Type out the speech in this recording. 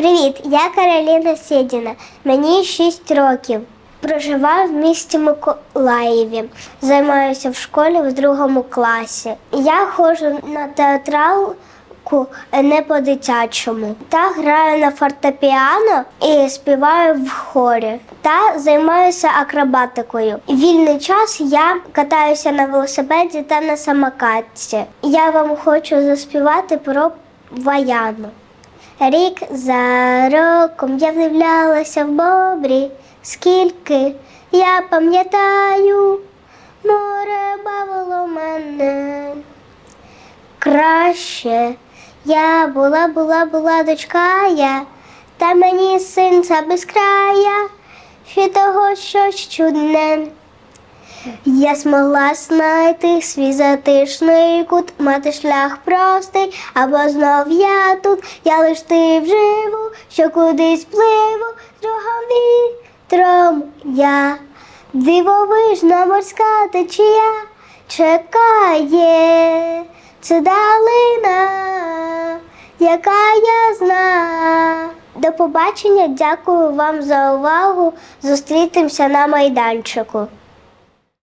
Привіт, я Кароліна Сєдіна. Мені 6 років. Проживаю в місті Миколаєві. Займаюся в школі в другому класі. Я ходжу на театралку не по-дитячому. Та граю на фортепіано і співаю в хорі. Та займаюся акробатикою. Вільний час я катаюся на велосипеді та на самокатці. Я вам хочу заспівати про Ваяну. Рік за роком я влюблялася в бобрі, скільки я пам'ятаю, море бавило мене. Краще я була, була, була дочка я, та мені синця без края, ще того щось чудне. Я змогла знайти свій затишний кут, мати шлях простий, або знов я тут, я лиш ти вживу, що кудись пливу, другом вітром я. Дивовижна морська течія чекає, це далина, яка я зна. До побачення, дякую вам за увагу. Зустрітимося на майданчику.